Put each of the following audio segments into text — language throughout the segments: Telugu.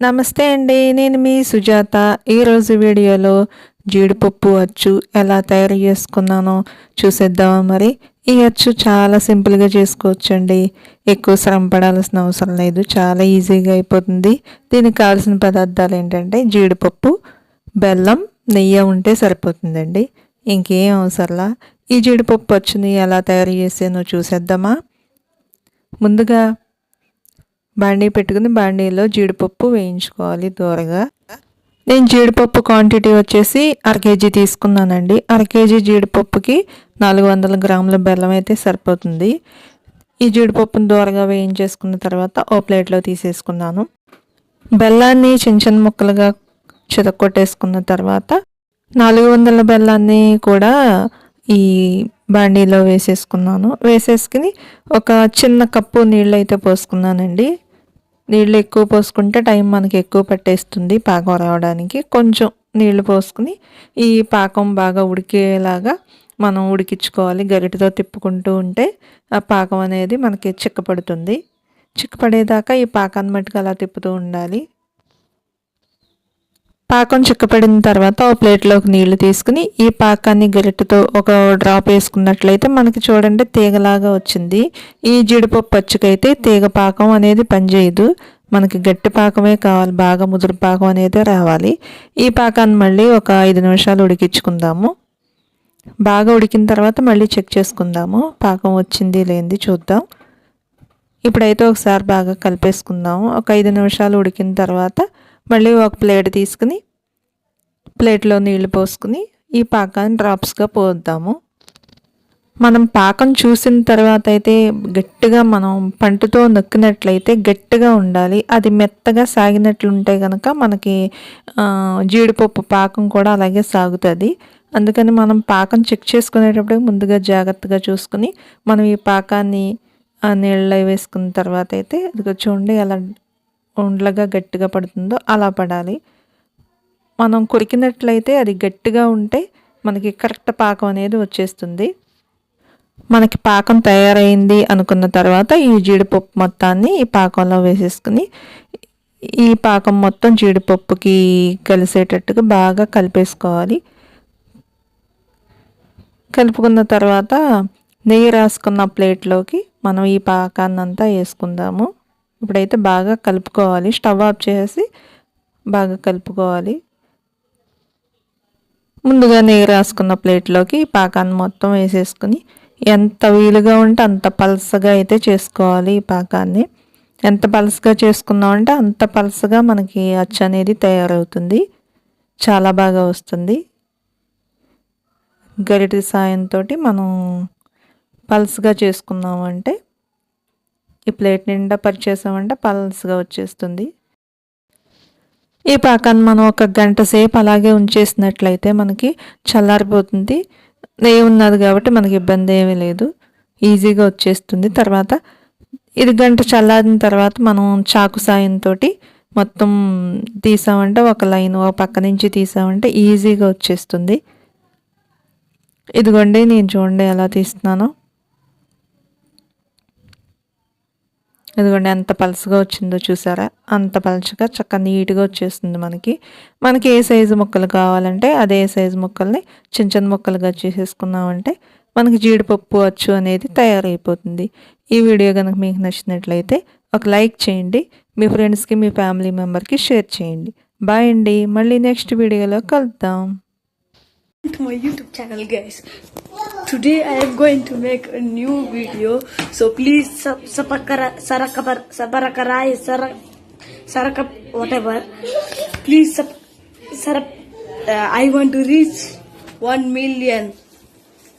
నమస్తే అండి నేను మీ సుజాత. ఈరోజు వీడియోలో జీడిపప్పు అచ్చు ఎలా తయారు చేసుకున్నానో చూసేద్దామా మరి? ఈ అచ్చు చాలా సింపుల్గా చేసుకోవచ్చండి. ఎక్కువ శ్రమ పడాల్సిన అవసరం లేదు చాలా ఈజీగా అయిపోతుంది. దీనికి కావాల్సిన పదార్థాలు ఏంటంటే జీడిపప్పు బెల్లం నెయ్యి ఉంటే సరిపోతుందండి. ఇంకేం అవసరంలా? ఈ జీడిపప్పు అచ్చుని ఎలా తయారు చేసానో చూసేద్దామా? ముందుగా బాండీ పెట్టుకుని బాండీలో జీడిపప్పు వేయించుకోవాలి దూరగా. నేను జీడిపప్పు క్వాంటిటీ వచ్చేసి అర కేజీ తీసుకున్నానండి. అర కేజీ జీడిపప్పుకి నాలుగు వందల గ్రాముల బెల్లం అయితే సరిపోతుంది. ఈ జీడిపప్పును దూరగా వేయించేసుకున్న తర్వాత ఓ ప్లేట్లో తీసేసుకున్నాను. బెల్లాన్ని చిన్న చిన్న ముక్కలుగా చితక్కొట్టేసుకున్న తర్వాత నాలుగు వందల బెల్లాన్ని కూడా ఈ బాండీలో వేసేసుకున్నాను. వేసేసుకుని ఒక చిన్న కప్పు నీళ్ళు అయితే పోసుకున్నానండి. నీళ్ళు ఎక్కువ పోసుకుంటే టైం మనకి ఎక్కువ పట్టేస్తుంది పాకం రావడానికి. కొంచెం నీళ్ళు పోసుకుని ఈ పాకం బాగా ఉడికేలాగా మనం ఉడికించుకోవాలి. గరిటతో తిప్పుకుంటూ ఉంటే ఆ పాకం అనేది మనకి చిక్కపడుతుంది. చిక్కపడేదాకా ఈ పాకాన్ని మట్టుకు అలా తిప్పుతూ ఉండాలి. పాకం చిక్కపడిన తర్వాత ఓ ప్లేట్లోకి నీళ్ళు తీసుకుని ఈ పాకాన్ని గరిటతో ఒక డ్రాప్ వేసుకున్నట్లయితే మనకి చూడండి తీగలాగా వచ్చింది. ఈ జీడిపప్పు పచ్చికైతే తీగ పాకం అనేది పనిచేయదు. మనకి గట్టి పాకమే కావాలి బాగా ముదురు పాకం అనేది రావాలి. ఈ పాకాన్ని మళ్ళీ ఒక ఐదు నిమిషాలు ఉడికించుకుందాము. బాగా ఉడికిన తర్వాత మళ్ళీ చెక్ చేసుకుందాము. పాకం వచ్చింది లేనిది చూద్దాం. ఇప్పుడైతే ఒకసారి బాగా కలిపేసుకుందాము. ఒక ఐదు నిమిషాలు ఉడికిన తర్వాత మళ్ళీ ఒక ప్లేట్ తీసుకుని ప్లేట్లో నీళ్ళు పోసుకుని ఈ పాకాన్ని డ్రాప్స్గా పోద్దాము. మనం పాకం చూసిన తర్వాత అయితే గట్టిగా మనం పంటతో నొక్కినట్లయితే గట్టిగా ఉండాలి. అది మెత్తగా సాగినట్లుంటే కనుక మనకి జీడిపప్పు పాకం కూడా అలాగే సాగుతుంది. అందుకని మనం పాకం చెక్ చేసుకునేటప్పుడు ముందుగా జాగ్రత్తగా చూసుకుని మనం ఈ పాకాన్ని నీళ్ళలో వేసుకున్న తర్వాత అయితే అది చూడండి ఎలా ఉండలుగా గట్టిగా పడుతుందో అలా పడాలి. మనం కొరికినట్లయితే అది గట్టిగా ఉంటే మనకి కరెక్ట్ పాకం అనేది వచ్చేస్తుంది. మనకి పాకం తయారైంది అనుకున్న తర్వాత ఈ జీడిపప్పు మొత్తాన్ని ఈ పాకంలో వేసేసుకుని ఈ పాకం మొత్తం జీడిపప్పుకి కలిసేటట్టుగా బాగా కలిపేసుకోవాలి. కలుపుకున్న తర్వాత నెయ్యి రాసుకున్న ప్లేట్లోకి మనం ఈ పాకాన్ని అంతా వేసుకుందాము. ఇప్పుడైతే బాగా కలుపుకోవాలి. స్టవ్ ఆఫ్ చేసి బాగా కలుపుకోవాలి. ముందుగా నెయ్యి రాసుకున్న ప్లేట్లోకి పాకాన్ని మొత్తం వేసేసుకుని ఎంత వీలుగా ఉంటే అంత పలసగా అయితే చేసుకోవాలి ఈ పాకాన్ని. ఎంత పలసగా చేసుకున్నామంటే అంత పలసగా మనకి అచ్చ అనేది తయారవుతుంది. చాలా బాగా వస్తుంది. గరిటి సాయంతో మనం పల్స్గా చేసుకున్నామంటే ఈ ప్లేట్ నిండా పరిచేసామంటే పల్స్గా వచ్చేస్తుంది. ఈ పాకాన్ని మనం ఒక గంట సేపు అలాగే ఉంచేసినట్లయితే మనకి చల్లారిపోతుంది. నెయ్యి ఉన్నది కాబట్టి మనకి ఇబ్బంది ఏమీ లేదు. ఈజీగా వచ్చేస్తుంది. తర్వాత ఇది గంట చల్లారిన తర్వాత మనం చాకు సాయంతో మొత్తం తీసామంటే ఒక లైన్ ఒక పక్క నుంచి తీసామంటే ఈజీగా వచ్చేస్తుంది. ఇదిగోండి నేను చూడండి ఎలా తీస్తున్నానో. ఇదిగోండి ఎంత పలుసుగా వచ్చిందో చూసారా? అంత పలచగా చక్కగా నీట్గా వచ్చేస్తుంది మనకి. మనకి ఏ సైజు ముక్కలు కావాలంటే అదే సైజు ముక్కల్ని చిన్న చిన్న ముక్కలుగా చేసేసుకున్నామంటే మనకి జీడిపప్పు అచ్చు అనేది తయారైపోతుంది. ఈ వీడియో కనుక మీకు నచ్చినట్లయితే ఒక లైక్ చేయండి మీ ఫ్రెండ్స్కి మీ ఫ్యామిలీ మెంబర్కి షేర్ చేయండి. బాయ్ అండి మళ్ళీ నెక్స్ట్ వీడియోలో కలుద్దాం. My YouTube channel guys today i am going to make a new video. So please sabarakarai sarak sarakap whatever. Please sub sarap uh, i want to reach 1 million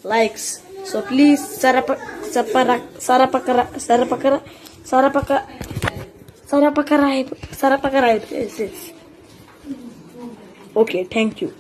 likes. So please sarap sarapakara sarapakara sarapaka sarapakarai sarapakarai okay thank you